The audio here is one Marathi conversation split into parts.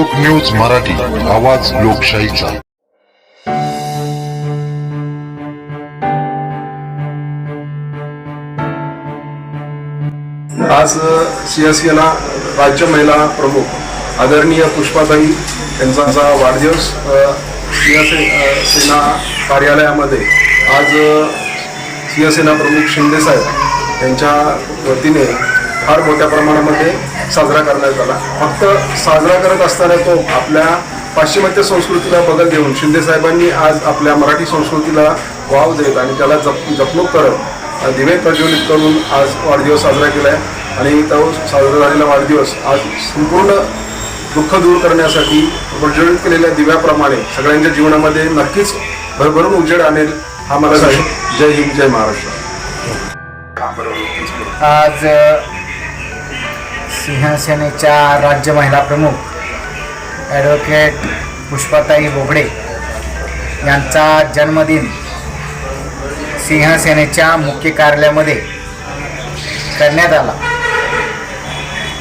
लोक न्यूज मराठी आवाज लोकशाहीचा. आज सियासीला राज्य महिला प्रमुख आदरणीय पुष्पाताई यांचा वाढदिवस सेना कार्यालयामध्ये आज सिंहसेना शिवसेना प्रमुख शिंदेसाहेब यांच्या वतीने फार मोठ्या प्रमाणामध्ये साजरा करण्यात आला. फक्त साजरा करत असताना तो आपल्या पाश्चिमात्य संस्कृतीला बदल देऊन शिंदेसाहेबांनी आज आपल्या मराठी संस्कृतीला वाव देत आणि त्याला जप जपणूक करत दिवे प्रज्वलित करून आज वाढदिवस साजरा केला आहे आणि तो साजरा झालेला वाढदिवस आज संपूर्ण दुःख दूर करण्यासाठी प्रज्वलित केलेल्या दिव्याप्रमाणे सगळ्यांच्या जीवनामध्ये नक्कीच भरभरून उजेड आणेल हा मला जय हिंद जय महाराष्ट्र. आज सिंहसेनेच्या राज्य महिला प्रमुख ॲडव्होकेट पुष्पाताई बोबडे यांचा जन्मदिन सिंहसेनेच्या मुख्य कार्यालयामध्ये करण्यात आला.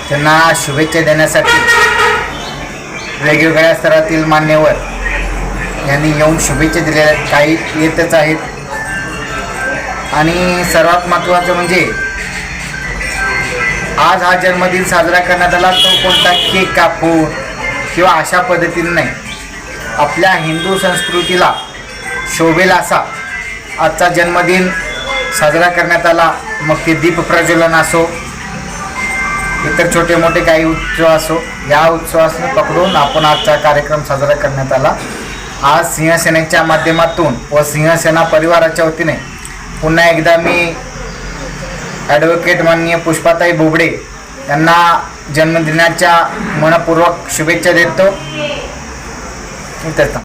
त्यांना शुभेच्छा देण्यासाठी वेगवेगळ्या स्तरातील मान्यवर यांनी येऊन शुभेच्छा दिलेल्या काही येतच आहेत. आणि सर्वात महत्त्वाचं म्हणजे आज हा जन्मदिन साजरा करण्यात आला तो कोणता केक कापून किंवा अशा पद्धतीने नाही. आपल्या हिंदू संस्कृतीला शोभेल असा आजचा जन्मदिन साजरा करण्यात आला. मग ते दीप प्रज्वलन असो इतर छोटे मोठे काही उत्सव असो या उत्सवासने पकडून आपण आजचा कार्यक्रम साजरा करण्यात आला. आज सिंहसेनेच्या माध्यमातून व सिंहसेना परिवाराच्या वतीने पुन्हा एकदा मी ॲडव्होकेट माननीय पुष्पाताई बोबडे यांना जन्मदिनाच्या मनपूर्वक शुभेच्छा देतो. इथं